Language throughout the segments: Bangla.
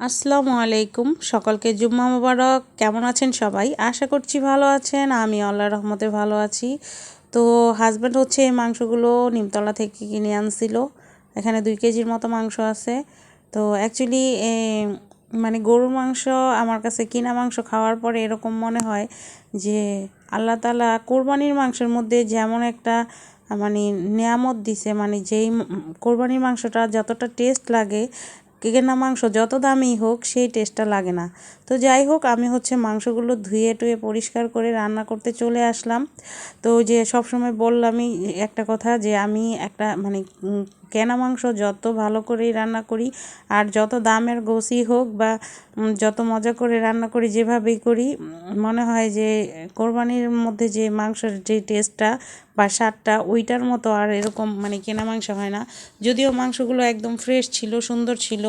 আসসালামু আলাইকুম। সকলকে জুম্মা মুবারক। কেমন আছেন সবাই? আশা করছি ভালো আছেন। আমি আল্লাহ রহমতে ভালো আছি। তো হাজব্যান্ড হচ্ছে এই মাংসগুলো নিমতলা থেকে কিনে আনছিল। এখানে দুই কেজির মতো মাংস আছে। তো অ্যাকচুয়ালি মানে গরুর মাংস, আমার কাছে কিনা মাংস খাওয়ার পরে এরকম মনে হয় যে আল্লাহ তালা কোরবানির মাংসের মধ্যে যেমন একটা মানে নিয়ামত দিছে মানে যেই কোরবানির মাংসটা যতটা টেস্ট লাগে কেনা মাংস, যত দামি হোক সেই টেস্টটা লাগে না। তো যাই হোক, আমি হচ্ছে মাংসগুলো ধুয়ে টুয়ে পরিষ্কার করে রান্না করতে চলে আসলাম। তো যে সবসময় বললামই একটা কথা যে আমি একটা মানে কেনা মাংস যত ভালো করেই রান্না করি, আর যত দামের গোসি হোক বা যত মজা করে রান্না করি, যেভাবেই করি, মনে হয় যে কোরবানির মধ্যে যে মাংসের যে টেস্টটা বা স্বাদটা, ওইটার মতো আর এরকম মানে কেনা মাংস হয় না। যদিও মাংসগুলো একদম ফ্রেশ ছিল, সুন্দর ছিল,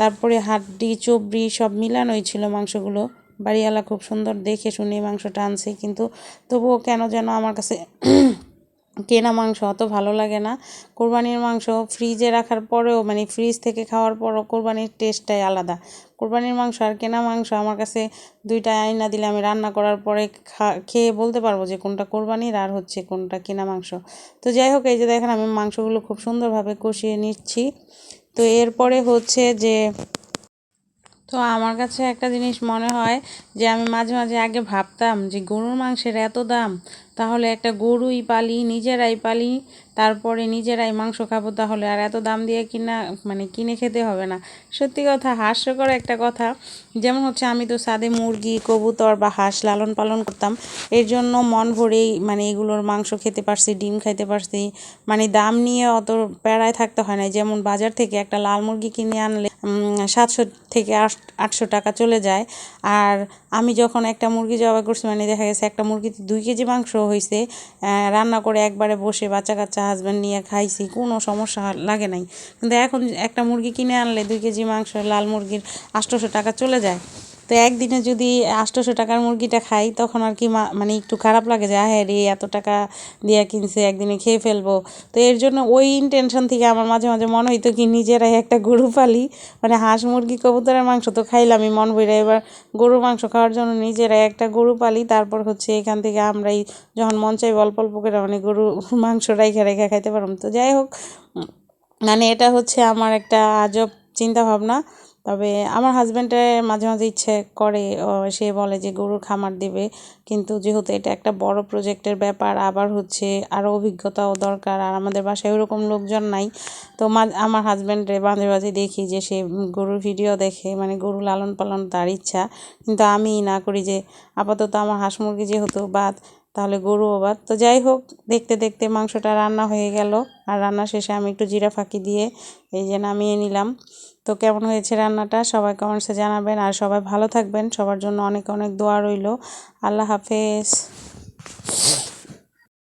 তারপরে হাড্ডি, চবড়ি সব মিলানোই ছিল মাংসগুলো। বাড়িওয়ালা খুব সুন্দর দেখে শুনে মাংসটা আনছে, কিন্তু তবুও কেন যেন আমার কাছে কেনা মাংস অত ভালো লাগে না। কোরবানির মাংস ফ্রিজে রাখার পরেও মানে ফ্রিজ থেকে খাওয়ার পরও কোরবানির টেস্টটাই আলাদা। কোরবানির মাংস আর কেনা মাংস আমার কাছে দুইটা আয়না দিলে আমি রান্না করার পরে খেয়ে বলতে পারব যে কোনটা কোরবানির আর হচ্ছে কোনটা কেনা মাংস। তো যাই হোক, এই যে দেখেন আমি মাংসগুলো খুব সুন্দরভাবে কষিয়ে নিচ্ছি। তো এরপরে হচ্ছে যে, তো আমার কাছে একটা জিনিস মনে হয় যে আমি মাঝে মাঝে আগে ভাবতাম যে গরুর মাংসের এত দাম তাহলে একটা গরুই পালি, নিজেরাই পালি, তারপরে নিজেরাই মাংস খাব তাহলে আর এত দাম দিয়ে কিনা মানে কিনে খেতে হবে না। সত্যি কথা, হাস্যকর একটা কথা। যেমন হচ্ছে আমি তো সাদে মুরগি, কবুতর বা হাঁস লালন পালন করতাম। এর জন্য মন ভরেই মানে এগুলোর মাংস খেতে পারছি, ডিম খাইতে পারছি। মানে দাম নিয়ে অত প্যারায় থাকতে হয় না। যেমন বাজার থেকে একটা লাল মুরগি কিনে আনলে সাতশো থেকে আটশো টাকা চলে যায়। আর আমি যখন একটা মুরগি জবাই করছি মানে দেখা গেছে একটা মুরগিতে দুই কেজি মাংস হয়েছে রান্না করে একবারে বসে বাচ্চা কাচ্চা হাজব্যান্ড নিয়ে খাইছি, কোনো সমস্যা লাগে নাই। কিন্তু এখন একটা মুরগি কিনে আনলে দুই কেজি মাংস, লাল মুরগির আষ্টশো টাকা চলে যায়। তো একদিনে যদি আষ্টশো টাকার মুরগিটা খাই, তখন আর কি মানে একটু খারাপ লাগে যে হ্যাঁ রে, এত টাকা দিয়ে কিনছে, একদিনে খেয়ে ফেলব। তো এর জন্য ওই ইনটেনশন থেকে আমার মাঝে মাঝে মনে হইতো কি, নিজেরাই একটা গরু পালি। মানে হাঁস, মুরগি, কবুতরের মাংস তো খাইলামই মন ভরে। এবার গরুর মাংস খাওয়ার জন্য নিজেরাই একটা গরু পালি। তারপর হচ্ছে এখান থেকে আমরাই যখন মন চাই অল্প অল্প করে মানে গরু, মাংস রাইখা রেখা খাইতে পারলাম তো যাই হোক মানে এটা হচ্ছে আমার একটা আজব চিন্তা ভাবনা তবে আমার হাজব্যান্ডের মাঝে মাঝে ইচ্ছে করে সে বলে যে গরুর খামার দেবে। কিন্তু যেহেতু এটা একটা বড় প্রজেক্টের ব্যাপার, আবার হচ্ছে আরও অভিজ্ঞতাও দরকার। আর আমাদের বাসায় ওরকম লোকজন নাই। তো আমার হাজব্যান্ডের মাঝে মাঝে দেখি যে সে গরুর ভিডিও দেখে মানে গরু লালন পালন তার ইচ্ছা। কিন্তু আমি না করি যে, আপাতত আমার হাঁস মুরগি যেহেতু বাদ তাহলে গরু অবাদ তো যাই হোক, দেখতে দেখতে মাংসটা রান্না হয়ে গেল। আর রান্না শেষে আমি একটু জিরা ফাঁকি দিয়ে এই যে নামিয়ে নিলাম। তো কেমন হয়েছে রান্নাটা? সবাই কমেন্টসে জানাবেন। আর সবাই ভালো থাকবেন। সবার জন্য অনেক অনেক দোয়া রইল। আল্লাহ হাফেজ।